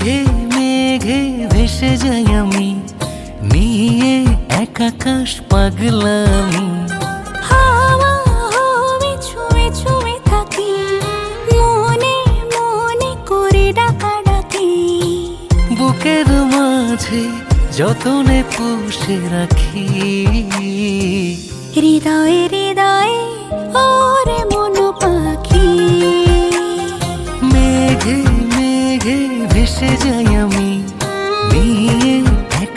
মেঘে মেঘে ভেসে যাই আমি নিয়ে এক আকাশ পাগলামি বুকের মাঝে যতনে পুষে রাখি হৃদয়ে হৃদয়ে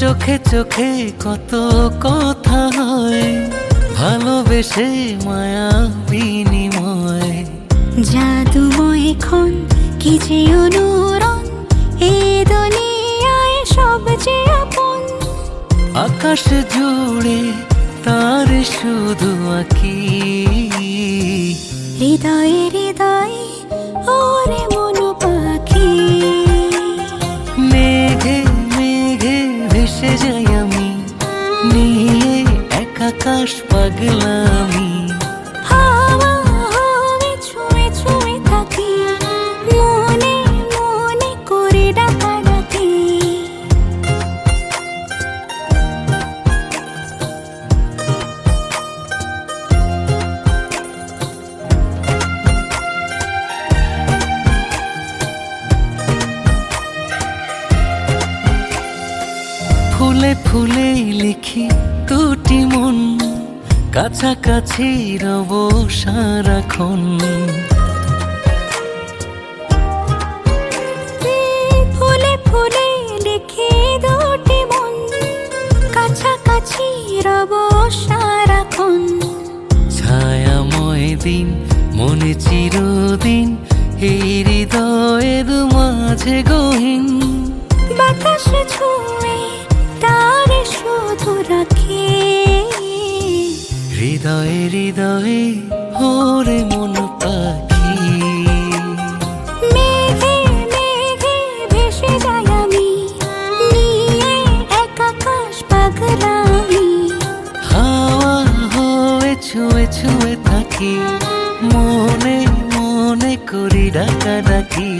চোখে চোখে কত কথা হয় ভালোবেসে মায়া বিনিময়। জাদুময় ক্ষণ কি যে অনুরণ এ দুনিয়ায় সবচেয়ে আপন। আকাশ জুড়ে তার শুধু আঁকি। হৃদয়ে এক আকাশ পাগলামি ফুলে ফুলে লিখি দুটি মন কাছাকাছি রব সারাক্ষণ। ফুলে ফুলে লিখে দুটি মন কাছাকাছি রব সারাক্ষণ। ছায়াময় দিন মনে চিরদিন এই হৃদয়ের মাঝে গহীন। বাতাস ছুঁয়ে শুধু রাখে হৃদয়ে হৃদয়ে হরে মন পাখি। মেঘে মেঘে ভেসে যাই আমি নিয়ে এক আকাশ পাগলামি। হাওয়া হয়ে ছুঁয়ে ছুঁয়ে থাকি মনে মনে করি ডাকা ডাকি